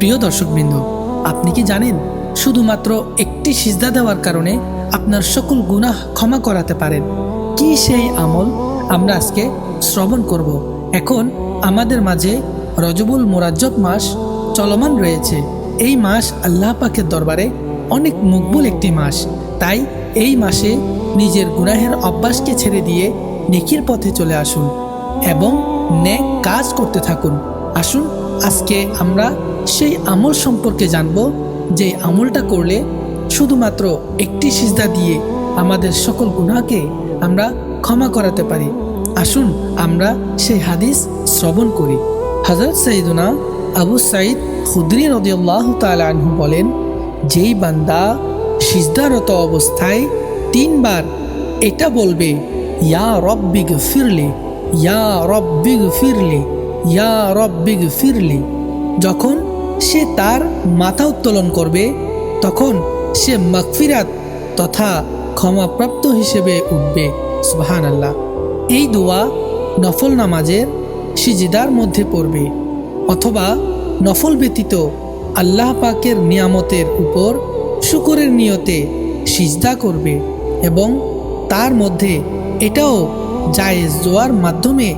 প্রিয় দর্শকবৃন্দ, আপনি কি জানেন, শুধুমাত্র একটি সিজদা দেওয়ার কারণে আপনার সকল গুনাহ ক্ষমা করাতে পারেন? কি সেই আমল? আমরা আজকে শ্রবণ করব। এখন আমাদের মাঝে রজবুল মোরাজ্জব মাস চলমান রয়েছে। এই মাস আল্লাহ পাকের দরবারে অনেক মকবুল একটি মাস। তাই এই মাসে নিজের গুনাহের অভ্যাসকে ছেড়ে দিয়ে নেকির পথে চলে আসুন এবং নেক কাজ করতে থাকুন। আসুন আজকে আমরা সেই আমল সম্পর্কে জানব যে আমলটা করলে শুধুমাত্র একটি সিজদা দিয়ে আমাদের সকল গুনাহকে আমরা ক্ষমা করাতে পারি। আসুন আমরা সেই হাদিস শ্রবণ করি। হজরত সঈদুনা আবু সাইদ খুদ্রি রদিয়াল্লাহ তাআলা আনহু বলেন, যেই বান্দা সিজদারত অবস্থায় তিনবার এটা বলবে, ইয়া রব্বিগ ফিরলে ইয়া রব্বিগ ফিরলি ইয়া রব্বিগ ফিরলি যখন সে তার মাথা উত্তোলন করবে, তখন সে মাগফিরাত তথা ক্ষমাপ্রাপ্ত হিসেবে উঠবে। সুবহান আল্লাহ এই দোয়া নফল নামাজের সিজিদার মধ্যে পড়বে অথবা নফল ব্যতীত আল্লাহ পাকের নিয়ামতের উপর শুকরের নিয়তে সিজদা করবে এবং তার মধ্যে এটাও জায়েজ দোয়ার মাধ্যমে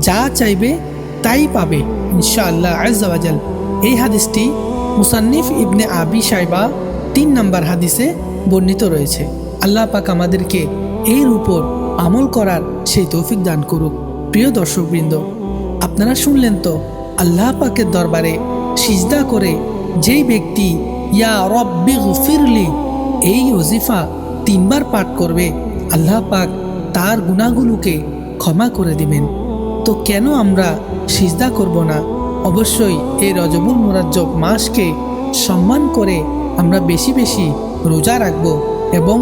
যা চাইবে তাই পাবে, ইনশাআল্লাহ আজাল এই হাদিসটি মুসান্নিফ ইবনে আবি সাইবা তিন নম্বর হাদিসে বর্ণিত রয়েছে। আল্লাহ পাক আমাদেরকে এর উপর আমল করার সেই তৌফিক দান করুক। প্রিয় দর্শকবৃন্দ, আপনারা শুনলেন তো, আল্লাহ পাকের দরবারে সিজদা করে যেই ব্যক্তি, ইয়া রব্বি ফিরলি এই ওজিফা তিনবার পাঠ করবে, আল্লাহ পাক তার গুণাগুলোকে ক্ষমা করে দিবেন। তো কেন আমরা সিজদা করব না। অবশ্যই এই রজবুল মুরাজ্জব মাসকে সম্মান করে আমরা বেশি বেশি রোজা রাখব এবং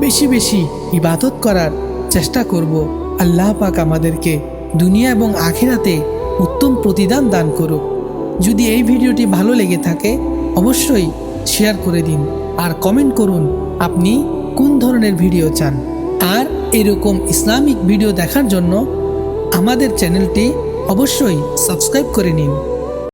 বেশি বেশি ইবাদত করার চেষ্টা করব। আল্লাহ পাক আমাদেরকে দুনিয়া এবং আখিরাতে উত্তম প্রতিদান দান করুক। যদি এই ভিডিওটি ভালো লেগে থাকে, অবশ্যই শেয়ার করে দিন আর কমেন্ট করুন, আপনি কোন ধরনের ভিডিও চান? আর এরকম ইসলামিক ভিডিও দেখার জন্য আমাদের চ্যানেলটি অবশ্যই সাবস্ক্রাইব করে নিন।